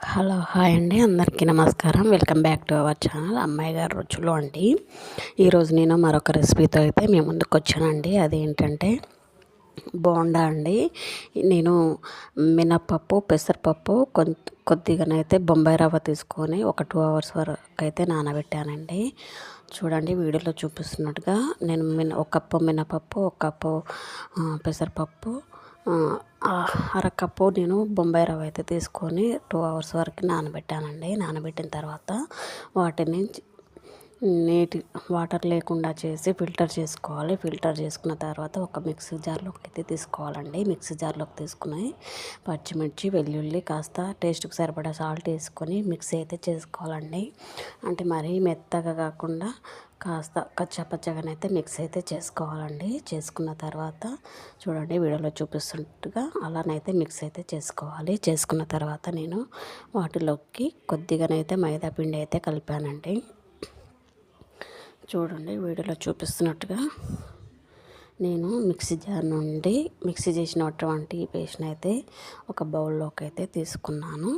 Hello hi అండి. అందరికీ నమస్కారం. Welcome back to our channel. అమ్మాయి గారు రుచులు అండి. ఈరోజు నేను మరొక రెసిపీతో అయితే మేము ముందుకు వచ్చానండి. అదేంటంటే బోండా అండి. నేను మినప్పప్పు పెసరపప్పు కొంత కొద్దిగానైతే బొంబాయి రవ్వ తీసుకొని ఒక టూ అవర్స్ వరకు అయితే నానబెట్టానండి. చూడండి వీడియోలో చూపిస్తున్నట్టుగా నేను మిన ఒక కప్పు మినపప్పు ఒక కప్పు పెసరపప్పు అరకప్పు నేను బొంబాయి రవ్వ అయితే తీసుకొని టూ అవర్స్ వరకు నానబెట్టానండి. నానబెట్టిన తర్వాత వాటిని నీటి వాటర్ లేకుండా చేసి ఫిల్టర్ చేసుకోవాలి. ఫిల్టర్ చేసుకున్న తర్వాత ఒక మిక్సీ జార్లోకి అయితే తీసుకోవాలండి. మిక్సీ జార్లోకి తీసుకుని పచ్చిమిర్చి వెల్లుల్లి కాస్త టేస్ట్కి సరిపడా సాల్ట్ వేసుకొని మిక్సీ అయితే చేసుకోవాలండి. అంటే మరీ మెత్తగా కాకుండా కాస్త కచ్చాపచ్చగానైతే మిక్స్ అయితే చేసుకోవాలండి. చేసుకున్న తర్వాత చూడండి వీడియోలో చూపిస్తున్నట్టుగా అలానైతే మిక్స్ అయితే చేసుకోవాలి. చేసుకున్న తర్వాత నేను వాటిలోకి కొద్దిగానైతే మైదా పిండి అయితే కలిపానండి. చూడండి వీడియోలో చూపిస్తున్నట్టుగా నేను మిక్సీ జార్ నుండి మిక్సీ చేసినటువంటి పేస్ట్ని అయితే ఒక బౌల్లోకి అయితే తీసుకున్నాను.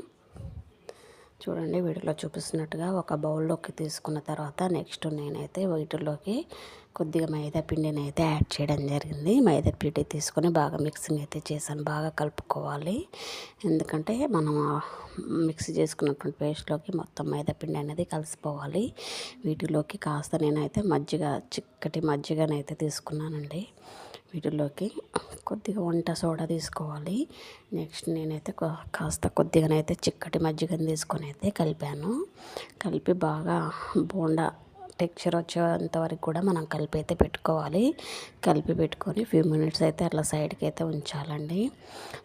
చూడండి వీటిలో చూపిస్తున్నట్టుగా ఒక బౌల్లోకి తీసుకున్న తర్వాత నెక్స్ట్ నేనైతే వీటిలోకి కొద్దిగా మైదా పిండిని అయితే యాడ్ చేయడం జరిగింది. మైదా పిండి తీసుకొని బాగా మిక్సింగ్ అయితే చేశాను బాగా కలుపుకోవాలి. ఎందుకంటే మనం మిక్సీ చేసుకున్నటువంటి పేస్ట్లోకి మొత్తం మైదా పిండి అనేది కలిసిపోవాలి. వీటిలోకి కాస్త నేనైతే మజ్జిగ చిక్కటి మజ్జిగనైతే తీసుకున్నానండి. వీటిలోకి కొద్దిగా వంట సోడా తీసుకోవాలి. నెక్స్ట్ నేనైతే కాస్త కొద్దిగానైతే చిక్కటి మజ్జిగని తీసుకొని అయితే కలిపాను. కలిపి బాగా బోండా టెక్చర్ వచ్చేంత వరకు కూడా మనం కలిపి అయితే పెట్టుకోవాలి. కలిపి పెట్టుకొని ఫ్యూ మినిట్స్ అయితే అట్లా సైడ్కి అయితే ఉంచాలండి.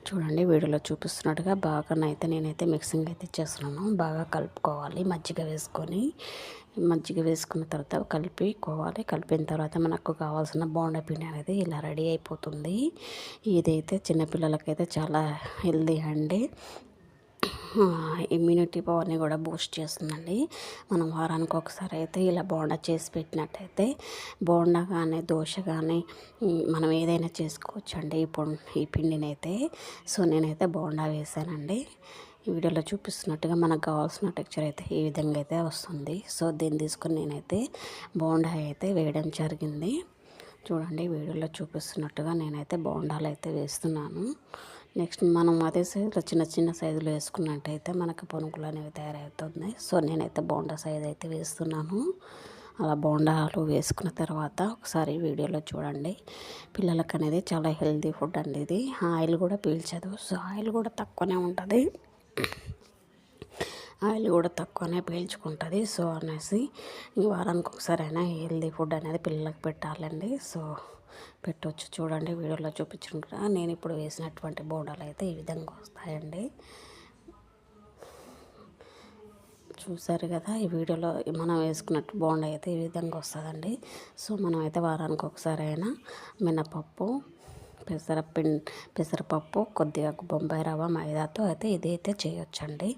చూడండి వీడియోలో చూపిస్తున్నట్టుగా బాగానైతే నేనైతే మిక్సింగ్ అయితే చేస్తున్నాను. బాగా కలుపుకోవాలి మజ్జిగ వేసుకొని. మజ్జిగ వేసుకున్న తర్వాత కలిపికోవాలి కలిపిన తర్వాత మనకు కావాల్సిన బోండా పిండి అనేది ఇలా రెడీ అయిపోతుంది. ఇదైతే చిన్నపిల్లలకైతే చాలా హెల్దీ అండి. ఇమ్యూనిటీ పవర్ని కూడా బూస్ట్ చేస్తుందండి. మనం వారానికి ఒకసారి అయితే ఇలా బోండా చేసి పెట్టినట్టయితే బోండా కానీ దోశ కానీ మనం ఏదైనా చేసుకోవచ్చు అండి ఈ ఈ పిండిని అయితే సో నేనైతే బోండా వేసానండి ఈ వీడియోలో చూపిస్తున్నట్టుగా మనకు కావాల్సిన టెక్చర్ అయితే ఈ విధంగా అయితే వస్తుంది. సో దీన్ని తీసుకుని నేనైతే బోండా అయితే వేయడం జరిగింది. చూడండి వీడియోలో చూపిస్తున్నట్టుగా నేనైతే బోండాలు అయితే వేస్తున్నాను. నెక్స్ట్ మనం అదే సైజులో చిన్న చిన్న సైజులో వేసుకున్నట్టయితే మనకు పొనుకులు అనేవి తయారవుతుంది సో నేనైతే బోండా సైజ్ అయితే వేస్తున్నాను. అలా బోండాలు వేసుకున్న తర్వాత ఒకసారి వీడియోలో చూడండి. పిల్లలకు అనేది చాలా హెల్తీ ఫుడ్ అండి ఇది. ఆయిల్ కూడా పీల్చదు. సో ఆయిల్ కూడా తక్కువనే ఉంటుంది. ఆయిల్ కూడా తక్కువనే పీల్చుకుంటుంది. సో అనేసి వారానికి ఒకసారి అయినా హెల్దీ ఫుడ్ అనేది పిల్లలకు పెట్టాలండి. సో పెట్టవచ్చు చూడండి వీడియోలో చూపించుకుంటా నేను ఇప్పుడు వేసినటువంటి బోండాలు అయితే ఈ విధంగా వస్తాయండి. చూసారు కదా ఈ వీడియోలో మనం వేసుకున్నట్టు బోండా అయితే ఈ విధంగా వస్తుందండి. సో మనం అయితే వారానికి ఒకసారి అయినా మినపప్పు పెసరపిండి పెసరపప్పు కొద్దిగా బొంబాయి రవ్వ మైదాతో అయితే ఇదైతే చేయొచ్చండి.